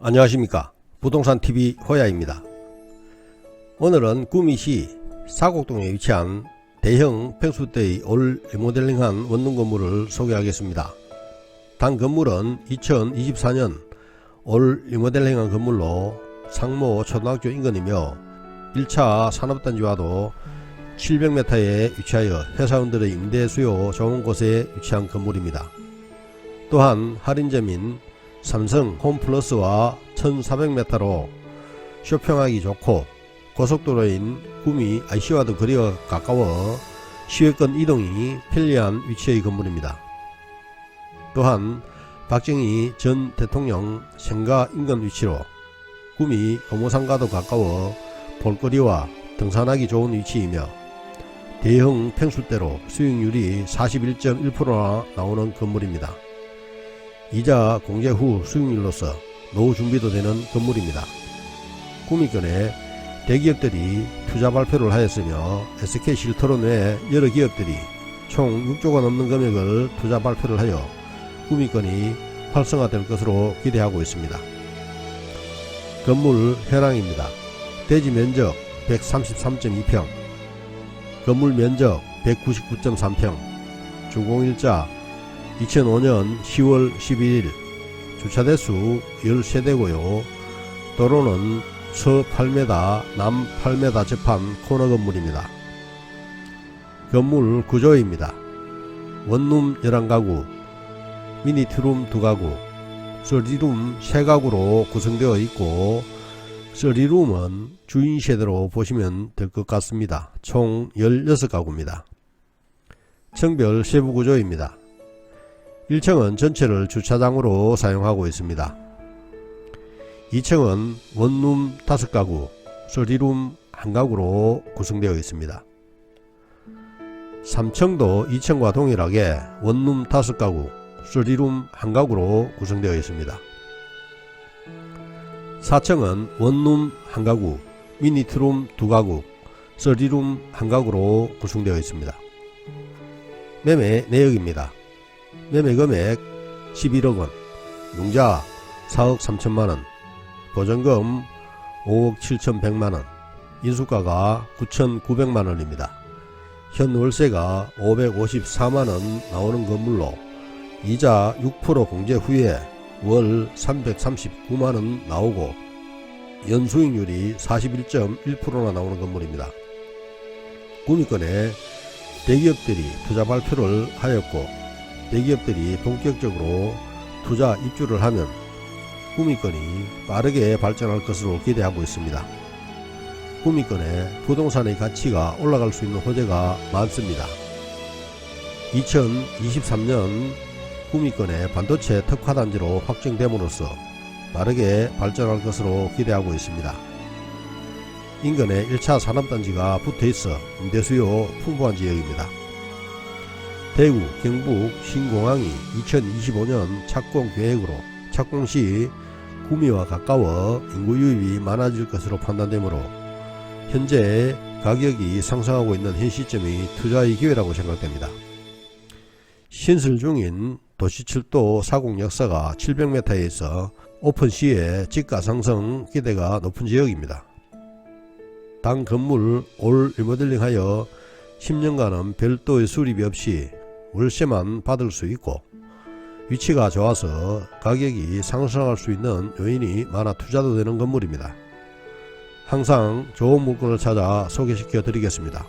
안녕하십니까. 부동산TV 호야입니다. 오늘은 구미시 사곡동에 위치한 대형 평수대의 올 리모델링한 원룸 건물을 소개하겠습니다. 단 건물은 2024년 올 리모델링한 건물로 상모 초등학교 인근이며 1차 산업단지와도 700m에 위치하여 회사원들의 임대 수요 좋은 곳에 위치한 건물입니다. 또한 할인점인 삼성 홈플러스와 1400m로 쇼핑하기 좋고 고속도로인 구미 IC와도 거리가 가까워 시외권 이동이 편리한 위치의 건물입니다. 또한 박정희 전 대통령 생가 인근 위치로 구미 고모상가도 가까워 볼거리와 등산하기 좋은 위치이며 대형 평수대로 수익률이 41.1%나 나오는 건물입니다. 이자 공제 후 수익률로서 노후 준비도 되는 건물입니다. 구미권에 대기업들이 투자 발표를 하였으며 SK 실토론 외 여러 기업들이 총 6조가 넘는 금액을 투자 발표를 하여 구미권이 활성화될 것으로 기대하고 있습니다. 건물 현황입니다. 대지 면적 133.2평, 건물 면적 199.3평, 주공일자 2005년 10월 11일, 주차대수 13대고요. 도로는 서 8m, 남 8m 접한 코너 건물입니다. 건물 구조입니다. 원룸 11가구, 미니 투룸 2가구, 서리룸 3가구로 구성되어 있고 서리룸은 주인 세대로 보시면 될 것 같습니다. 총 16가구입니다. 청별 세부 구조입니다. 1층은 전체를 주차장으로 사용하고 있습니다. 2층은 원룸 5가구, 서리룸 1가구로 구성되어 있습니다. 3층도 2층과 동일하게 원룸 5가구, 서리룸 1가구로 구성되어 있습니다. 4층은 원룸 1가구, 미니트룸 2가구, 서리룸 1가구로 구성되어 있습니다. 매매 내역입니다. 매매 금액 11억 원, 융자 4억 3천만 원, 보전금 5억 7천100만 원, 인수가가 9천9백만 원입니다. 현 월세가 554만 원 나오는 건물로 이자 6% 공제 후에 월 339만 원 나오고 연수익률이 41.1%나 나오는 건물입니다. 구미권에 대기업들이 투자 발표를 하였고 대기업들이 본격적으로 투자 입주를 하면 구미권이 빠르게 발전할 것으로 기대하고 있습니다. 구미권의 부동산의 가치가 올라갈 수 있는 호재가 많습니다. 2023년 구미권의 반도체 특화단지로 확정됨으로써 빠르게 발전할 것으로 기대하고 있습니다. 인근에 1차 산업단지가 붙어 있어 임대수요 풍부한 지역입니다. 대구, 경북 신공항이 2025년 착공 계획으로 착공 시 구미와 가까워 인구 유입이 많아질 것으로 판단되므로 현재 가격이 상승하고 있는 현 시점이 투자의 기회라고 생각됩니다. 신설 중인 도시철도 사공 역사가 700m에 있어 오픈 시에 지가 상승 기대가 높은 지역입니다. 당 건물 올 리모델링하여 10년간은 별도의 수리비 없이 월세만 받을 수 있고 위치가 좋아서 가격이 상승할 수 있는 요인이 많아 투자도 되는 건물입니다. 항상 좋은 물건을 찾아 소개시켜 드리겠습니다.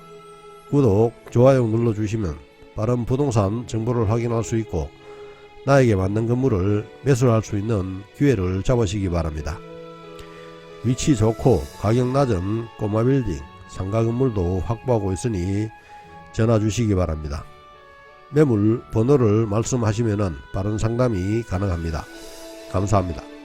구독, 좋아요 눌러주시면 빠른 부동산 정보를 확인할 수 있고 나에게 맞는 건물을 매수할 수 있는 기회를 잡으시기 바랍니다. 위치 좋고 가격 낮은 꼬마 빌딩, 상가 건물도 확보하고 있으니 전화 주시기 바랍니다. 매물 번호를 말씀하시면 빠른 상담이 가능합니다. 감사합니다.